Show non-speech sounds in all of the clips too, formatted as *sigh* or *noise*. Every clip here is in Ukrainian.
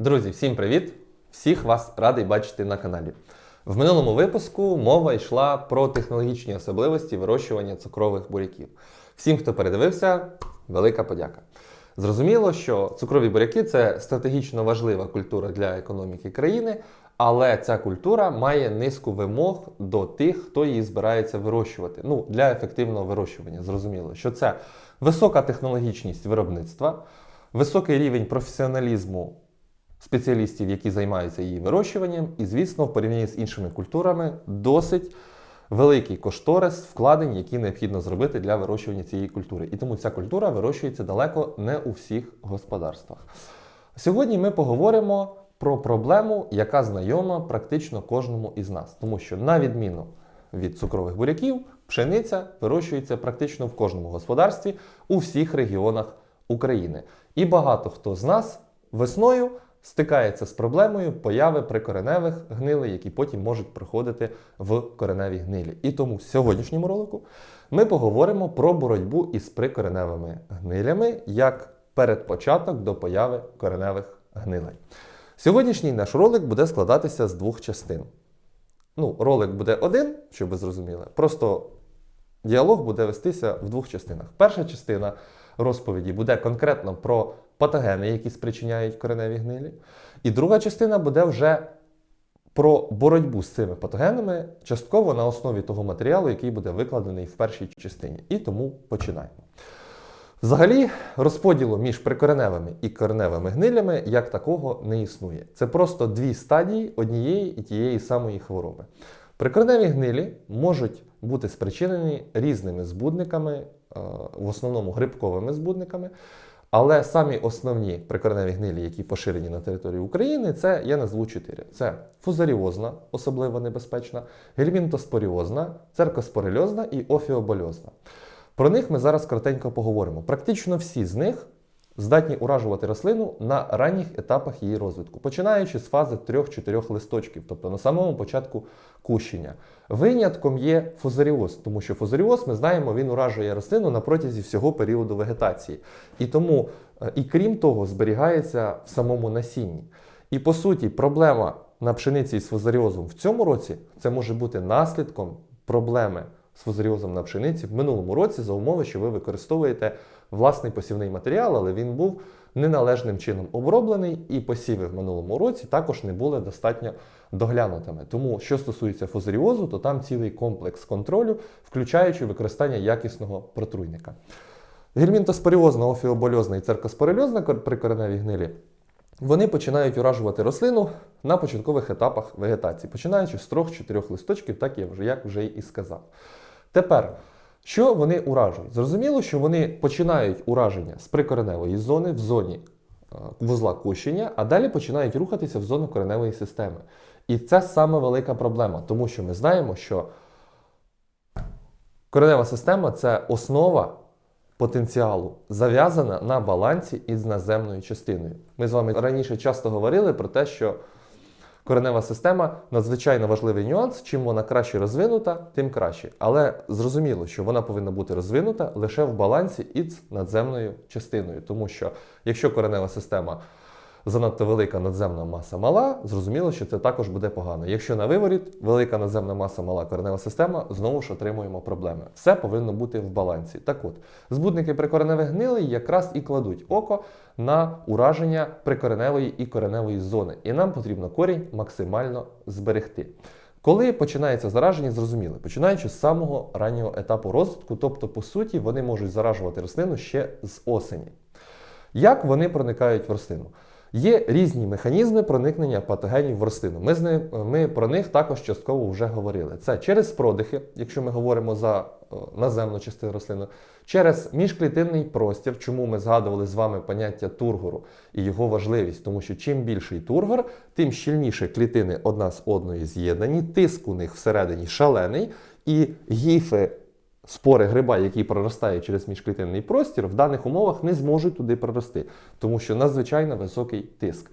Друзі, всім привіт! Всіх вас радий бачити на каналі. В минулому випуску мова йшла про технологічні особливості вирощування цукрових буряків. Всім, хто передивився, велика подяка. Зрозуміло, що цукрові буряки це стратегічно важлива культура для економіки країни, але ця культура має низку вимог до тих, хто її збирається вирощувати. Ну, для ефективного вирощування. Зрозуміло, що це висока технологічність виробництва, високий рівень професіоналізму спеціалістів, які займаються її вирощуванням, і, звісно, в порівнянні з іншими культурами досить великий кошторис вкладень, які необхідно зробити для вирощування цієї культури. І тому ця культура вирощується далеко не у всіх господарствах. Сьогодні ми поговоримо про проблему, яка знайома практично кожному із нас, тому що на відміну від цукрових буряків, пшениця вирощується практично в кожному господарстві у всіх регіонах України. І багато хто з нас весною стикається з проблемою появи прикореневих гнилей, які потім можуть проходити в кореневій гнилі. І тому в сьогоднішньому ролику ми поговоримо про боротьбу із прикореневими гнилями як передпочаток до появи кореневих гнилей. Сьогоднішній наш ролик буде складатися з двох частин. Ну, ролик буде один, щоб ви зрозуміли. Просто діалог буде вестися в двох частинах. Перша частина розповіді буде конкретно про патогени, які спричиняють кореневі гнилі. І друга частина буде вже про боротьбу з цими патогенами, частково на основі того матеріалу, який буде викладений в першій частині. І тому починаємо. Взагалі, розподілу між прикореневими і кореневими гнилями як такого не існує. Це просто дві стадії однієї і тієї самої хвороби. Прикореневі гнилі можуть бути спричинені різними збудниками, е, в основному грибковими збудниками. Але самі основні прикореневі гнилі, які поширені на території України, це я назву чотири: це фузаріозна, особливо небезпечна, гельмінтоспоріозна, церкоспорильозна і офіобольозна. Про них ми зараз коротенько поговоримо. Практично всі з них здатні уражувати рослину на ранніх етапах її розвитку, починаючи з фази 3-4 листочків, тобто на самому початку кущення. Винятком є фузаріоз, тому що фузаріоз, ми знаємо, він уражує рослину на протязі всього періоду вегетації. І тому, е, і крім того, зберігається в самому насінні. І по суті, проблема на пшениці з фузаріозом в цьому році це може бути наслідком проблеми з фузаріозом на пшениці в минулому році за умови, що ви використовуєте власний посівний матеріал, але він був неналежним чином оброблений, і посіви в минулому році також не були достатньо доглянутими. Тому, що стосується фузаріозу, то там цілий комплекс контролю, включаючи використання якісного протруйника. Гельмінтоспоріозна, офіобольозна і церкоспорильозна прикореневі гнилі. Вони починають уражувати рослину на початкових етапах вегетації, починаючи з 3-4 листочків, так я вже як вже і сказав. Тепер, що вони уражують? Зрозуміло, що вони починають ураження з прикореневої зони в зоні е, вузла кущення, а далі починають рухатися в зону кореневої системи. І це саме велика проблема, тому що ми знаємо, що коренева система це основа потенціалу, зав'язана на балансі із наземною частиною. Ми з вами раніше часто говорили про те, що коренева система надзвичайно важливий нюанс. Чим вона краще розвинута, тим краще. Але зрозуміло, що вона повинна бути розвинута лише в балансі із надземною частиною. Тому що якщо коренева система занадто велика надземна маса мала, зрозуміло, що це також буде погано. Якщо на виворіт велика надземна маса мала коренева система, знову ж отримуємо проблеми. Все повинно бути в балансі. Так от, збудники прикореневих гнилей якраз і кладуть око на ураження прикореневої і кореневої зони. І нам потрібно корінь максимально зберегти. Коли починається зараження, зрозуміло, починаючи з самого раннього етапу розвитку, тобто, по суті, вони можуть заражувати рослину ще з осені. Як вони проникають в рослину? Є різні механізми проникнення патогенів в рослину. Ми з ним, ми про них також частково вже говорили. Це через продихи, якщо ми говоримо за наземну частину рослини, через міжклітинний простір, чому ми згадували з вами поняття тургору і його важливість, тому що чим більший тургор, тим щільніше клітини одна з одної з'єднані, тиск у них всередині шалений, і гіфи спори гриба, які проростають через міжклітинний простір, в даних умовах не зможуть туди прорости, тому що надзвичайно високий тиск.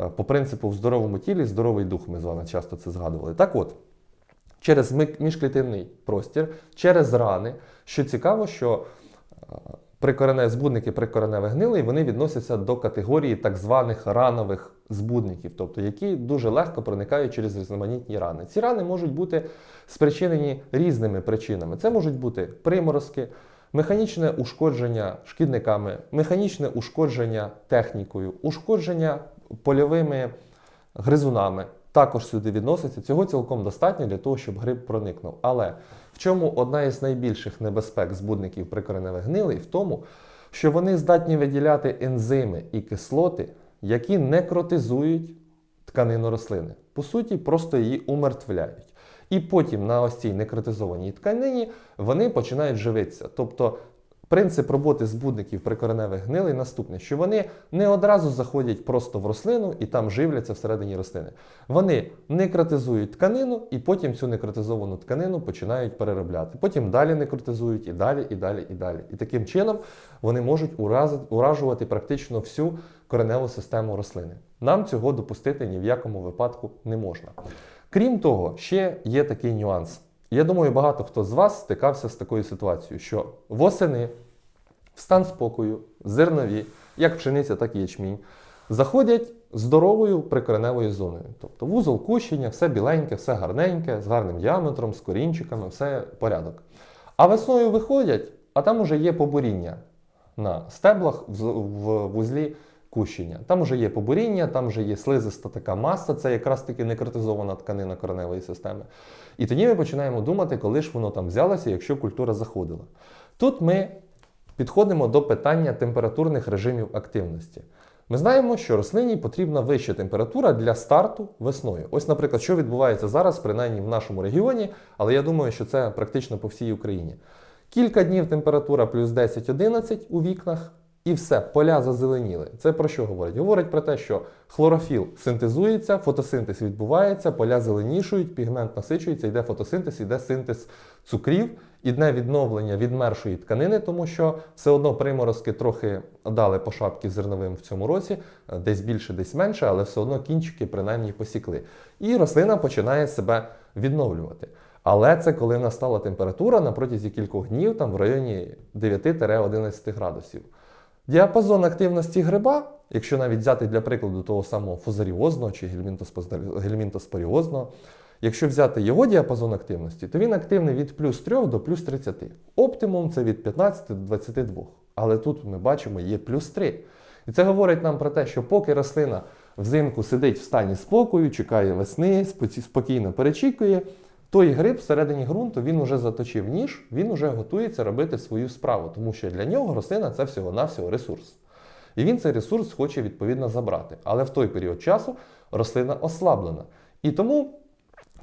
Е, по принципу в здоровому тілі здоровий дух, ми з вами часто це згадували. Так от, через міжклітинний простір, через рани, що цікаво, що прикорене, збудники прикореневих гнилей вони відносяться до категорії так званих ранових збудників, тобто які дуже легко проникають через різноманітні рани. Ці рани можуть бути спричинені різними причинами. Це можуть бути приморозки, механічне ушкодження шкідниками, механічне ушкодження технікою, ушкодження польовими гризунами. Також сюди відноситься. Цього цілком достатньо для того, щоб гриб проникнув. Але в чому одна із найбільших небезпек збудників прикореневих гнилей? В тому, що вони здатні виділяти ензими і кислоти, які некротизують тканину рослини. По суті, просто її умертвляють. І потім на ось цій некротизованій тканині вони починають живитися. Тобто принцип роботи збудників прикореневих гнилей наступний, що вони не одразу заходять просто в рослину і там живляться всередині рослини. Вони некротизують тканину і потім цю некротизовану тканину починають переробляти. Потім далі некротизують і далі, і далі, і далі. І таким чином вони можуть урази- уражувати практично всю кореневу систему рослини. Нам цього допустити ні в якому випадку не можна. Крім того, ще є такий нюанс. Я думаю, багато хто з вас стикався з такою ситуацією, що восени в стан спокою, зернові, як пшениця, так і ячмінь, заходять здоровою прикореневою зоною. Тобто вузол кущення, все біленьке, все гарненьке, з гарним діаметром, з корінчиками, все порядок. А весною виходять, а там уже є побуріння на стеблах в, вузлі кущення. Там вже є побуріння, там вже є слизиста така маса, це якраз таки некротизована тканина кореневої системи. І тоді ми починаємо думати, коли ж воно там взялося, якщо культура заходила. Тут ми підходимо до питання температурних режимів активності. Ми знаємо, що рослині потрібна вища температура для старту весною. Ось, наприклад, що відбувається зараз, принаймні в нашому регіоні, але я думаю, що це практично по всій Україні. Кілька днів температура плюс 10-11 у вікнах, і все, поля зазеленіли. Це про що говорить? Говорить про те, що хлорофіл синтезується, фотосинтез відбувається, поля зеленішують, пігмент насичується, йде фотосинтез, йде синтез цукрів, іде відновлення відмершої тканини, тому що все одно приморозки трохи дали по шапці зерновим в цьому році, десь більше, десь менше, але все одно кінчики принаймні посікли. І рослина починає себе відновлювати. Але це коли настала температура на протязі кількох днів, там в районі 9-11 градусів. Діапазон активності гриба, якщо навіть взяти для прикладу того самого фузаріозного чи гельмінтоспоріозного, якщо взяти його діапазон активності, то він активний від плюс 3 до плюс 30. Оптимум це від 15 до 22. Але тут ми бачимо є плюс 3. І це говорить нам про те, що поки рослина взимку сидить в стані спокою, чекає весни, спокійно перечікує, той гриб всередині ґрунту він уже заточив ніж, він уже готується робити свою справу, тому що для нього рослина це всього-навсього ресурс. І він цей ресурс хоче відповідно забрати. Але в той період часу рослина ослаблена. І тому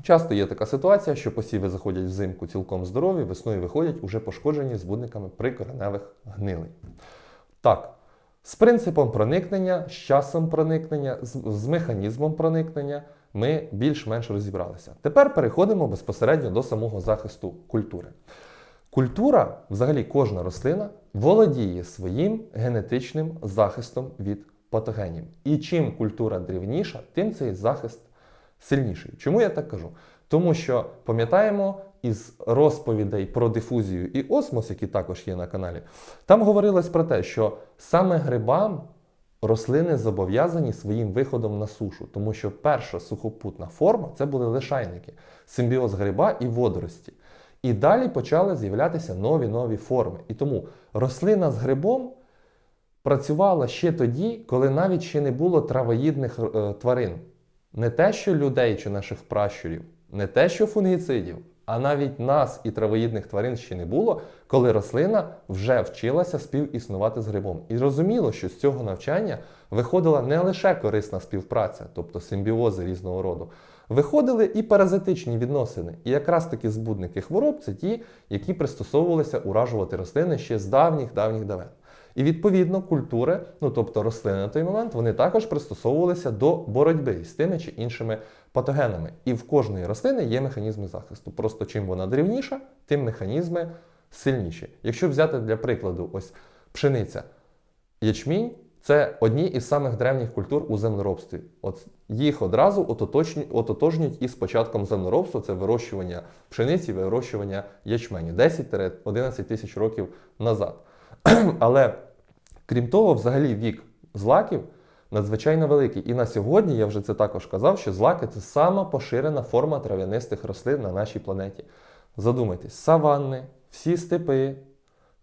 часто є така ситуація, що посіви заходять взимку цілком здорові, весною виходять уже пошкоджені збудниками прикореневих гнилей. Так, з принципом проникнення, з часом проникнення, з, з механізмом проникнення ми більш-менш розібралися. Тепер переходимо безпосередньо до самого захисту культури. Культура, взагалі кожна рослина, володіє своїм генетичним захистом від патогенів. І чим культура древніша, тим цей захист сильніший. Чому я так кажу? Тому що пам'ятаємо із розповідей про дифузію і осмос, які також є на каналі, там говорилось про те, що саме грибам рослини зобов'язані своїм виходом на сушу, тому що перша сухопутна форма це були лишайники, симбіоз гриба і водорості. І далі почали з'являтися нові нові форми. І тому рослина з грибом працювала ще тоді, коли навіть ще не було травоїдних е, тварин. Не те, що людей чи наших пращурів, не те, що фунгіцидів, а навіть нас і травоїдних тварин ще не було, коли рослина вже вчилася співіснувати з грибом. І розуміло, що з цього навчання виходила не лише корисна співпраця, тобто симбіози різного роду. Виходили і паразитичні відносини. І якраз таки збудники хвороб це ті, які пристосовувалися уражувати рослини ще з давніх давніх давен. І відповідно культури, ну тобто рослини на той момент, вони також пристосовувалися до боротьби з тими чи іншими патогенами. І в кожної рослини є механізми захисту. Просто чим вона дрівніша, тим механізми сильніші. Якщо взяти для прикладу, ось пшениця, ячмінь це одні із самих древніх культур у землеробстві. От їх одразу ототожнюють, із початком землеробства, це вирощування пшениці, вирощування ячменю 10-11 тисяч років назад. *clears throat* Але крім того, взагалі вік злаків надзвичайно великий. І на сьогодні я вже це також казав, що злаки це сама поширена форма трав'янистих рослин на нашій планеті. Задумайтесь, саванни, всі степи,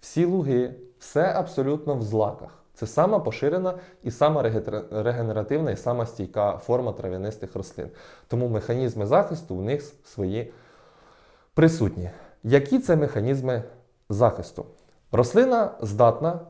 всі луги, все абсолютно в злаках. Це сама поширена і сама регенеративна, і сама стійка форма трав'янистих рослин. Тому механізми захисту в них свої присутні. Які це механізми захисту? Рослина здатна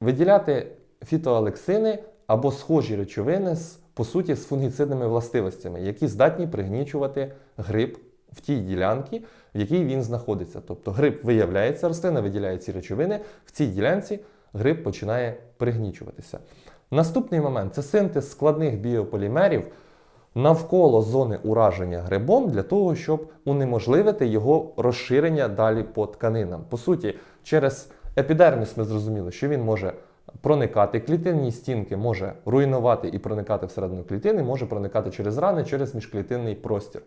виділяти фітоалексини або схожі речовини з, по суті, з фунгіцидними властивостями, які здатні пригнічувати гриб в тій ділянці, в якій він знаходиться. Тобто гриб виявляється, рослина виділяє ці речовини, в цій ділянці гриб починає пригнічуватися. Наступний момент це синтез складних біополімерів навколо зони ураження грибом для того, щоб унеможливити його розширення далі по тканинам. По суті, через епідерміс ми зрозуміли, що він може проникати, клітинні стінки може руйнувати і проникати всередину клітини, може проникати через рани, через міжклітинний простір.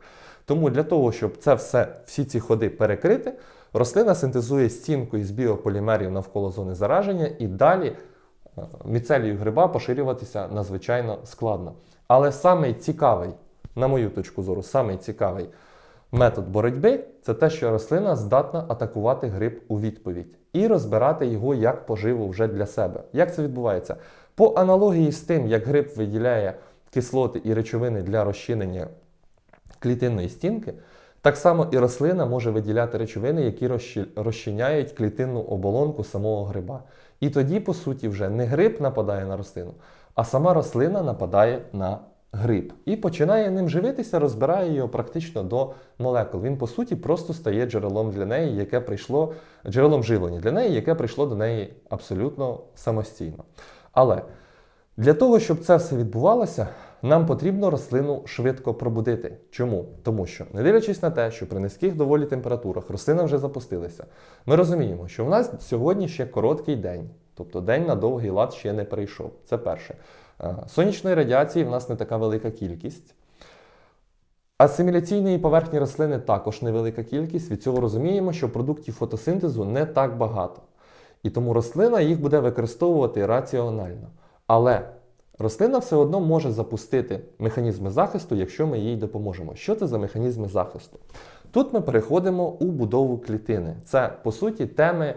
Тому для того, щоб це все, всі ці ходи перекрити, рослина синтезує стінку із біополімерів навколо зони зараження і далі е, міцелію гриба поширюватися надзвичайно складно. Але самий цікавий, на мою точку зору, самий цікавий метод боротьби це те, що рослина здатна атакувати гриб у відповідь і розбирати його як поживу вже для себе. Як це відбувається? По аналогії з тим, як гриб виділяє кислоти і речовини для розчинення клітинної стінки, так само і рослина може виділяти речовини, які розчиняють клітинну оболонку самого гриба. І тоді, по суті, вже не гриб нападає на рослину, а сама рослина нападає на гриб і починає ним живитися, розбирає його практично до молекул. Він, по суті, просто стає джерелом для неї, яке прийшло джерелом живлення для неї, яке прийшло до неї абсолютно самостійно. Але для того, щоб це все відбувалося, нам потрібно рослину швидко пробудити. Чому? Тому що, не дивлячись на те, що при низьких доволі температурах рослина вже запустилася, ми розуміємо, що в нас сьогодні ще короткий день, тобто день на довгий лад ще не прийшов. Це перше. Е, Сонячної радіації в нас не така велика кількість. Асиміляційної поверхні рослини також невелика кількість. Від цього розуміємо, що продуктів фотосинтезу не так багато. І тому рослина їх буде використовувати раціонально. Але рослина все одно може запустити механізми захисту, якщо ми їй допоможемо. Що це за механізми захисту? Тут ми переходимо у будову клітини. Це, по суті, теми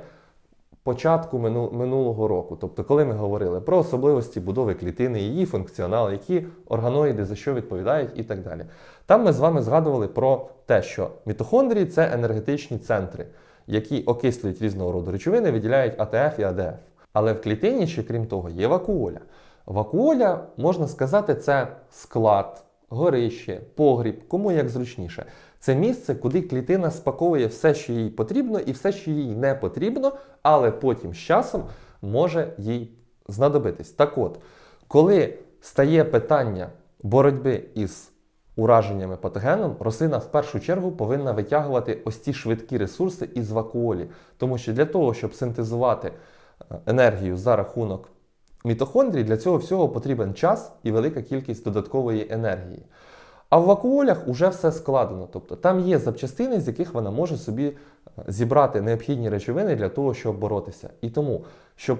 початку минулого року. Тобто, коли ми говорили про особливості будови клітини, її функціонал, які органоїди за що відповідають і так далі. Там ми з вами згадували про те, що мітохондрії це енергетичні центри, які окислюють різного роду речовини, виділяють АТФ і АДФ. Але в клітині ще крім того є вакуоля. Вакуоля, можна сказати, це склад, горище, погріб, кому як зручніше. Це місце, куди клітина спаковує все, що їй потрібно, і все, що їй не потрібно, але потім з часом може їй знадобитись. Так от, коли стає питання боротьби із ураженнями патогеном, рослина в першу чергу повинна витягувати ось ці швидкі ресурси із вакуолі. Тому що для того, щоб синтезувати е, енергію за рахунок мітохондрій, для цього всього потрібен час і велика кількість додаткової енергії. А в вакуолях уже все складено. Тобто там є запчастини, з яких вона може собі е, зібрати необхідні речовини для того, щоб боротися. І тому, щоб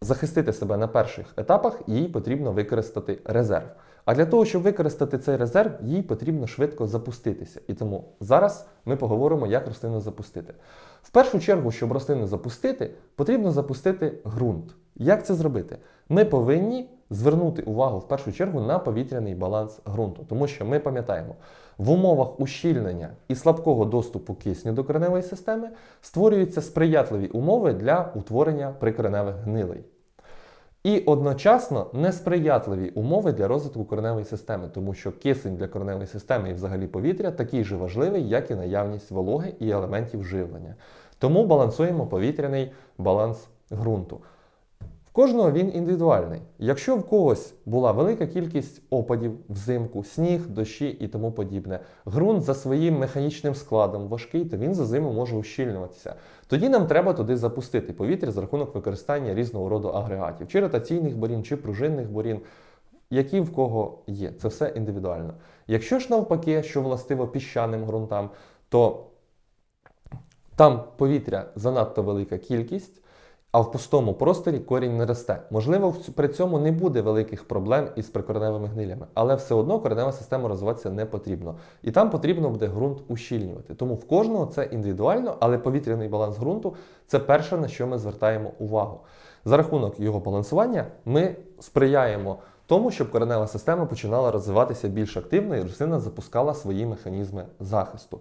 захистити себе на перших етапах, їй потрібно використати резерв. А для того, щоб використати цей резерв, їй потрібно швидко запуститися. І тому зараз ми поговоримо, як рослину запустити. В першу чергу, щоб рослину запустити, потрібно запустити ґрунт. Як це зробити? Ми повинні звернути увагу в першу чергу на повітряний баланс ґрунту, тому що ми пам'ятаємо, в умовах ущільнення і слабкого доступу кисню до кореневої системи створюються сприятливі умови для утворення прикореневих гнилей. І одночасно несприятливі умови для розвитку кореневої системи, тому що кисень для кореневої системи і взагалі повітря такий же важливий, як і наявність вологи і елементів живлення. Тому балансуємо повітряний баланс ґрунту. Кожного він індивідуальний. Якщо в когось була велика кількість опадів взимку, сніг, дощі і тому подібне, ґрунт за своїм механічним складом важкий, то він за зиму може ущільнюватися. Тоді нам треба туди запустити повітря за рахунок використання різного роду агрегатів, чи ротаційних борін, чи пружинних борін, які в кого є. Це все індивідуально. Якщо ж навпаки, що властиво піщаним ґрунтам, то там повітря занадто велика кількість. А в пустому просторі корінь не росте. Можливо, при цьому не буде великих проблем із прикореневими гнилями, але все одно коренева система розвиватися не потрібно. І там потрібно буде ґрунт ущільнювати. Тому в кожного це індивідуально, але повітряний баланс ґрунту це перше, на що ми звертаємо увагу. За рахунок його балансування ми сприяємо тому, щоб коренева система починала розвиватися більш активно і рослина запускала свої механізми захисту.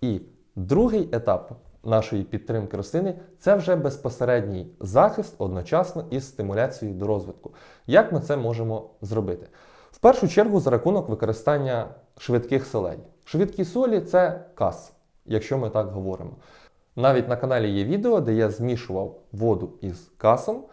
І другий етап нашої підтримки рослини це вже безпосередній захист одночасно із стимуляцією до розвитку. Як ми це можемо зробити? В першу чергу за рахунок використання швидких солей. Швидкі солі це кас, якщо ми так говоримо. Навіть на каналі є відео, де я змішував воду із касом,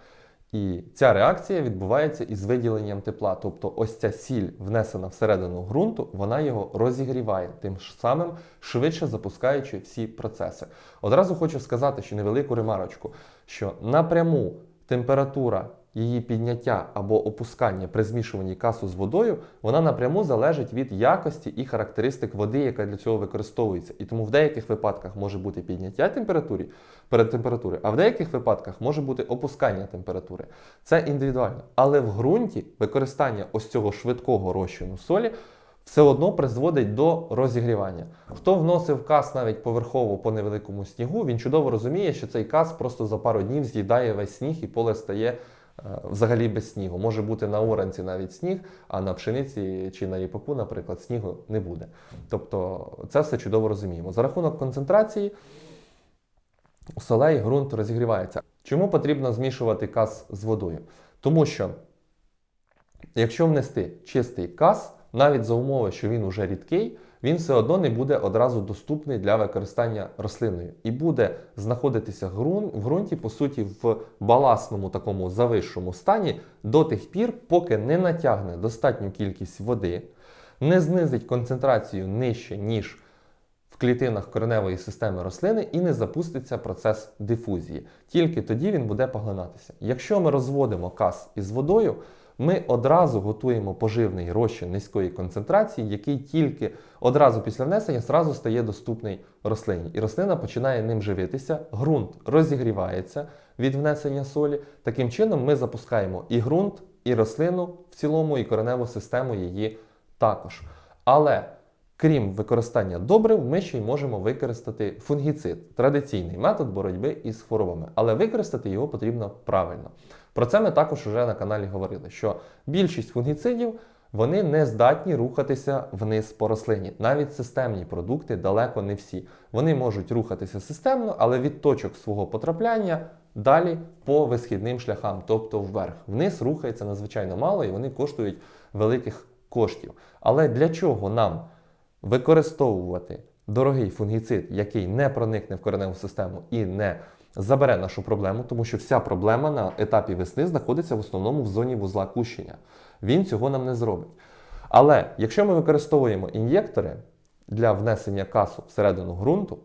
і ця реакція відбувається із виділенням тепла. Тобто ось ця сіль, внесена всередину ґрунту, вона його розігріває, тим самим швидше запускаючи всі процеси. Одразу хочу сказати, що невелику ремарочку, що напряму температура її підняття або опускання при змішуванні касу з водою, вона напряму залежить від якості і характеристик води, яка для цього використовується. І тому в деяких випадках може бути підняття температури, температури, а в деяких випадках може бути опускання температури. Це індивідуально. Але в ґрунті використання ось цього швидкого розчину солі все одно призводить до розігрівання. Хто вносив кас навіть поверхово по невеликому снігу, він чудово розуміє, що цей кас просто за пару днів з'їдає весь сніг і поле стає взагалі без снігу. Може бути на оранці навіть сніг, а на пшениці чи на ріпаку, наприклад, снігу не буде. Тобто це все чудово розуміємо. За рахунок концентрації у солей ґрунт розігрівається. Чому потрібно змішувати кас з водою? Тому що якщо внести чистий кас, навіть за умови, що він уже рідкий, він все одно не буде одразу доступний для використання рослиною і буде знаходитися в ґрунті, по суті, в баласному такому завищому стані до тих пір, поки не натягне достатню кількість води, не знизить концентрацію нижче, ніж в клітинах кореневої системи рослини і не запуститься процес дифузії. Тільки тоді він буде поглинатися. Якщо ми розводимо кас із водою, ми одразу готуємо поживний розчин низької концентрації, який тільки одразу після внесення зразу стає доступний рослині. І рослина починає ним живитися, ґрунт розігрівається від внесення солі. Таким чином ми запускаємо і ґрунт, і рослину в цілому, і кореневу систему її також. Але Крім використання добрив, ми ще й можемо використати фунгіцид традиційний метод боротьби із хворобами, але використати його потрібно правильно. Про це ми також вже на каналі говорили, що більшість фунгіцидів вони не здатні рухатися вниз по рослині. Навіть системні продукти далеко не всі. Вони можуть рухатися системно, але від точок свого потрапляння далі по висхідним шляхам, тобто вверх. Вниз рухається надзвичайно мало і вони коштують великих коштів. Але для чого нам? використовувати дорогий фунгіцид, який не проникне в кореневу систему і не забере нашу проблему, тому що вся проблема на етапі весни знаходиться в основному в зоні вузла кущення. Він цього нам не зробить. Але якщо ми використовуємо ін'єктори для внесення касу всередину ґрунту,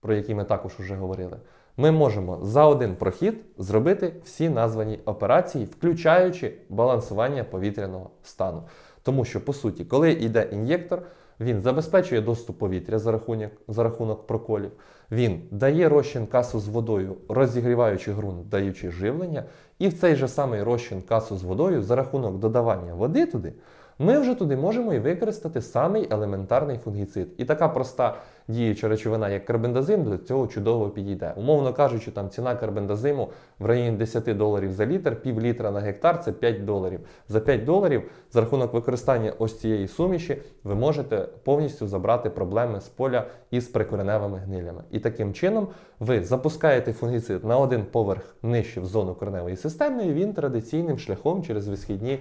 про які ми також вже говорили, ми можемо за один прохід зробити всі названі операції, включаючи балансування повітряного стану. Тому що, по суті, коли йде ін'єктор, він забезпечує доступ повітря за рахунок, за рахунок проколів, він дає розчин касу з водою, розігріваючи ґрунт, даючи живлення, і в цей же самий розчин касу з водою за рахунок додавання води туди, ми вже туди можемо і використати самий елементарний фунгіцид. І така проста діюча речовина, як карбендазим, до цього чудово підійде. Умовно кажучи, там ціна карбендазиму в районі 10 доларів за літр, пів літра на гектар це 5 доларів. За 5 доларів за рахунок використання ось цієї суміші ви можете повністю забрати проблеми з поля із прикореневими гнилями. І таким чином ви запускаєте фунгіцид на один поверх нижче в зону кореневої системи, і він традиційним шляхом через висхідні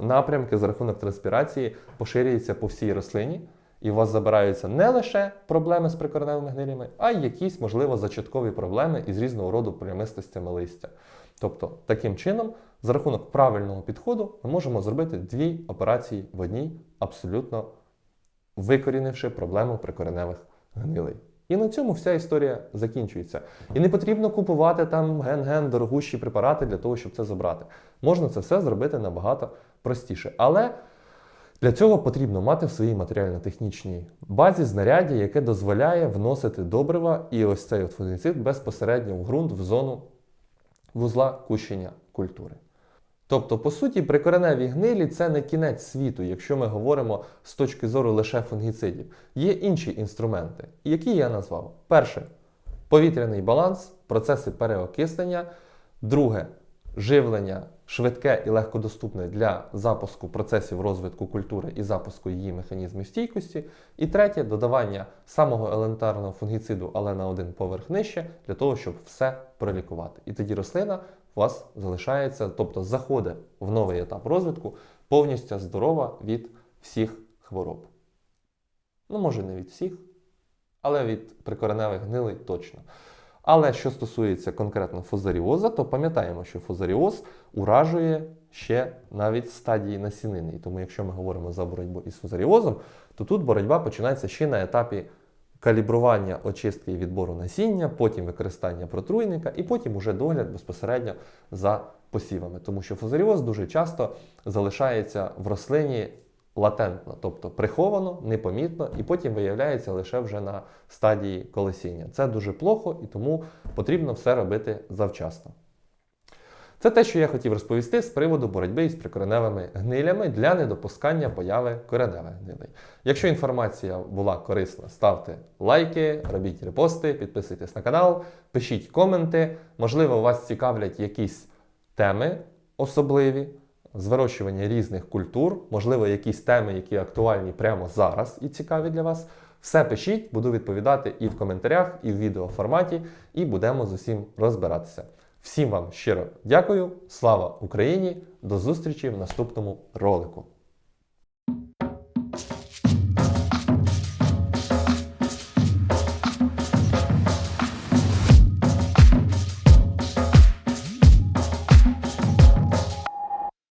напрямки за рахунок транспірації поширюється по всій рослині. І у вас забираються не лише проблеми з прикореневими гнилями, а й якісь, можливо, зачаткові проблеми із різного роду прямистостями листя. Тобто, таким чином, за рахунок правильного підходу, ми можемо зробити дві операції в одній, абсолютно викорінивши проблему прикореневих гнилей. І на цьому вся історія закінчується. І не потрібно купувати там ген-ген дорогущі препарати для того, щоб це забрати. Можна це все зробити набагато простіше. Але для цього потрібно мати в своїй матеріально-технічній базі знаряддя, яке дозволяє вносити добрива і ось цей от безпосередньо в ґрунт, в зону вузла кущення культури. Тобто, по суті, прикореневі гнилі це не кінець світу, якщо ми говоримо з точки зору лише фунгіцидів. Є інші інструменти, які я назвав. Перше повітряний баланс, процеси переокиснення. Друге живлення швидке і легкодоступне для запуску процесів розвитку культури і запуску її механізмів стійкості. І третє додавання самого елементарного фунгіциду, але на один поверх нижче, для того, щоб все пролікувати. І тоді рослина у вас залишається, тобто заходить в новий етап розвитку, повністю здорова від всіх хвороб. Ну, може, не від всіх, але від прикореневих гнилей точно. Але що стосується конкретно фузаріоза, то пам'ятаємо, що фузаріоз уражує ще навіть стадії насінини. І тому, якщо ми говоримо за боротьбу із фузаріозом, то тут боротьба починається ще на етапі калібрування очистки і відбору насіння, потім використання протруйника, і потім уже догляд безпосередньо за посівами. Тому що фузаріоз дуже часто залишається в рослині латентно, тобто приховано, непомітно, і потім виявляється лише вже на стадії колесіння. Це дуже плохо і тому потрібно все робити завчасно. Це те, що я хотів розповісти з приводу боротьби із прикореневими гнилями для недопускання появи кореневих гнилей. Якщо інформація була корисна, ставте лайки, робіть репости, підписуйтесь на канал, пишіть коменти. Можливо, вас цікавлять якісь теми особливі з вирощування різних культур, можливо, якісь теми, які актуальні прямо зараз і цікаві для вас. Все пишіть, буду відповідати і в коментарях, і в відеоформаті, і будемо з усім розбиратися. Всім вам щиро дякую, слава Україні! До зустрічі в наступному ролику.